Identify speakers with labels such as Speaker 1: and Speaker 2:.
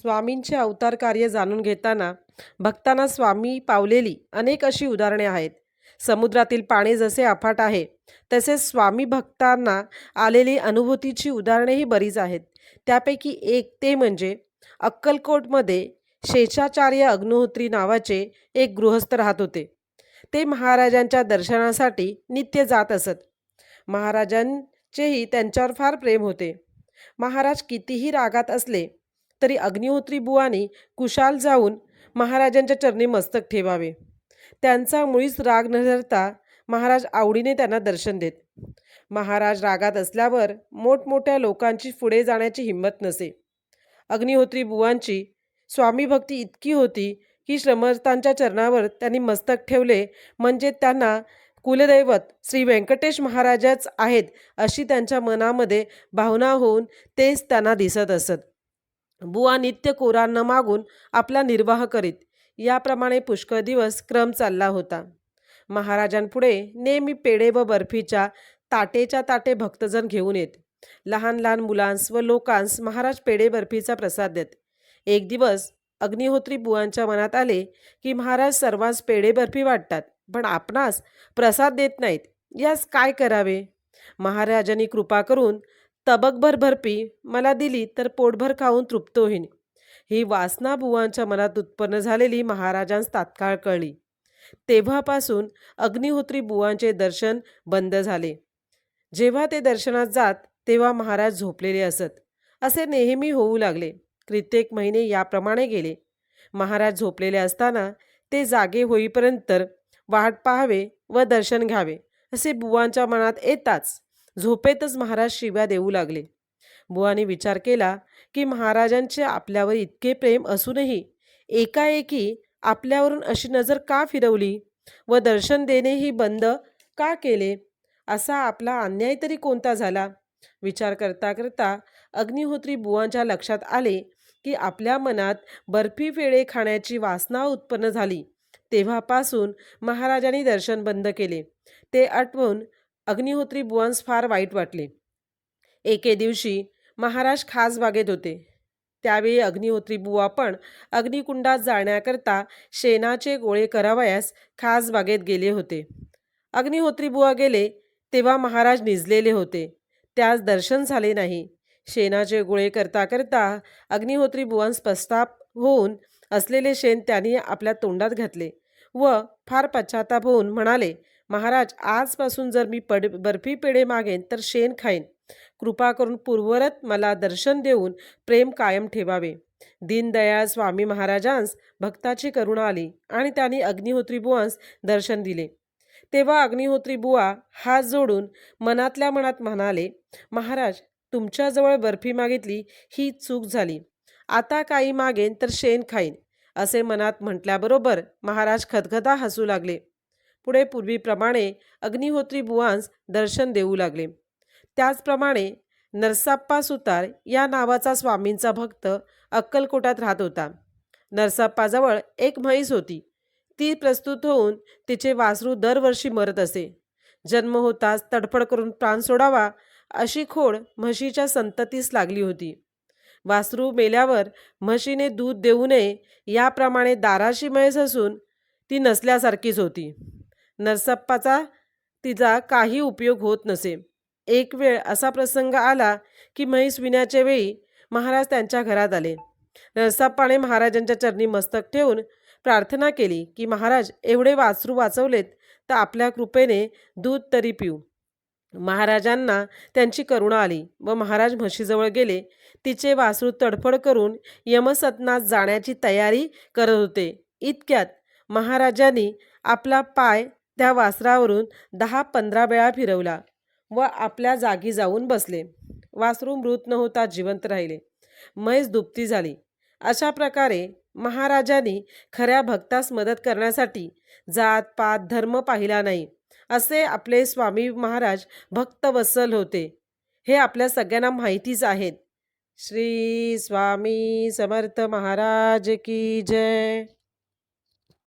Speaker 1: स्वामींचे अवतार कार्य जाणून घेताना भक्तांना स्वामी पावलेली अनेक अशी उदाहरणे आहेत. समुद्रातील पाणी जसे अफाट आहे तसेच स्वामी भक्तांना आलेली अनुभूतीची उदाहरणेही बरीच आहेत. त्यापैकी एक ते म्हणजे अक्कलकोटमध्ये शेषाचार्य अग्निहोत्री नावाचे एक गृहस्थ राहत होते. ते महाराजांच्या दर्शनासाठी नित्य जात असत. महाराजांचेही त्यांच्यावर फार प्रेम होते. महाराज कितीही रागात असले तरी अग्निहोत्री बुवानी कुशाल जाऊन महाराजांच्या चरणी मस्तक ठेवावे. त्यांचा मुळीच राग न धरता महाराज आवडीने त्यांना दर्शन देत. महाराज रागात असल्यावर मोठमोठ्या लोकांची पुढे जाण्याची हिंमत नसे. अग्निहोत्री बुवांची स्वामी भक्ती इतकी होती की श्रमर्थांच्या चरणावर त्यांनी मस्तक ठेवले म्हणजे त्यांना कुलदैवत श्री व्यंकटेश महाराजच आहेत अशी त्यांच्या मनामध्ये भावना होऊन तेच त्यांना दिसत असत. बुवा नित्य कोरांना मागून आपला निर्वाह करीत. याप्रमाणे पुष्कळ दिवस क्रम चालला होता. महाराजांपुढे नेहमी पेढे व बर्फीच्या ताटेच्या ताटे भक्तजन घेऊन येत. लहान लहान मुलांस व लोकांस महाराज पेढे बर्फीचा प्रसाद देत. एक दिवस अग्निहोत्री बुवांच्या मनात आले की महाराज सर्वांस पेढे बर्फी वाटतात पण आपणास प्रसाद देत नाहीत. यास काय करावे? महाराजांनी कृपा करून तबकभर बर्फी मला दिली तर पोटभर खाऊन तृप्त होईन. ही वासना बुवांच्या मनात उत्पन्न झालेली महाराजांस तात्काळ कळली. तेव्हापासून अग्निहोत्री बुवांचे दर्शन बंद झाले. जेव्हा ते दर्शनात जात तेव्हा महाराज झोपलेले असत. असे नेहमी होऊ लागले. कित्येक महिने याप्रमाणे गेले. महाराज झोपलेले असताना ते जागे होईपर्यंत वाट पाहावे व दर्शन घ्यावे असे बुवांच्या मनात येताच झोपेतच महाराज शिव्या देऊ लागले. बुवाने विचार केला की महाराजांचे आपल्यावर इतके प्रेम असूनही एकाएकी आपल्यावरून अशी नजर का फिरवली व दर्शन देणेही बंद का केले? असा आपला अन्याय तरी कोणता झाला? विचार करता करता अग्निहोत्री बुवांच्या लक्षात आले की आपल्या मनात बर्फी फेळे खाण्याची वासना उत्पन्न झाली. तेव्हापासून महाराजांनी दर्शन बंद केले. ते आठवून अग्निहोत्री बुवांस फार वाईट वाटले. एके दिवशी महाराज खास बागेत होते. त्यावेळी अग्निहोत्री बुवा पण अग्निकुंडात जाण्याकरता शेणाचे गोळे करावयास खास बागेत गेले होते. अग्निहोत्री बुवा गेले तेव्हा महाराज निजलेले होते. त्यास दर्शन झाले नाही. शेणाचे गोळे करता करता अग्निहोत्री बुवांस पस्ताप होऊन असलेले शेण त्यांनी आपल्या तोंडात घातले व फार पश्चाताप होऊन म्हणाले महाराज आजपासून जर मी पड बर्फी पेढे मागेन तर शेण खाईन. कृपा करून पूर्वरत मला दर्शन देऊन प्रेम कायम ठेवावे. दीनदयाळ स्वामी महाराजांस भक्ताची करुणा आली आणि त्यांनी अग्निहोत्री बुवांस दर्शन दिले. तेव्हा अग्निहोत्री बुवा हात जोडून मनातल्या मनात म्हणाले महाराज तुमच्याजवळ बर्फी मागितली ही चूक झाली. आता काही मागेन तर शेण खाईन. असे मनात म्हटल्याबरोबर महाराज खदखदा हसू लागले. पुढे पूर्वीप्रमाणे अग्निहोत्री बुवांस दर्शन देऊ लागले. त्याचप्रमाणे नरसाप्पा सुतार या नावाचा स्वामींचा भक्त अक्कलकोटात राहत होता. नरसाप्पाजवळ एक म्हैस होती. ती प्रस्तुत होऊन तिचे वासरू दरवर्षी मरत असे. जन्म होताच तडफड करून प्राण सोडावा अशी खोड म्हशीच्या संततीस लागली होती. वासरू मेल्यावर म्हशीने दूध देऊ नये याप्रमाणे दाराशी म्हैस असून ती नसल्यासारखीच होती. नरसप्पाचा तिचा काही उपयोग होत नसे. एक वेळ असा प्रसंग आला की म्हैस विण्याच्या वेळी महाराज त्यांच्या घरात आले. नरसप्पाने महाराजांच्या चरणी मस्तक ठेवून प्रार्थना केली की महाराज एवढे वासरू वाचवलेत तर आपल्या कृपेने दूध तरी पिऊ. महाराजांना त्यांची करुणा आली व महाराज म्हशीजवळ गेले. तिचे वासरू तडफड करून यमसदनात जाण्याची तयारी करत होते. इतक्यात महाराजांनी आपला पाय त्या वासरावरून दहा पंधरा वेळा फिरवला व आपल्या जागी जाऊन बसले. वासरू मृत न होता जिवंत राहिले. म्हैस दुपती झाली. अशा प्रकारे महाराजांनी खऱ्या भक्तास मदत करण्यासाठी जात पात धर्म पाहिला नाही असे आपले स्वामी महाराज भक्त वसल होते. हे आपल्या सगळ्यांना माहितीच आहेत. श्री स्वामी समर्थ महाराज की जय.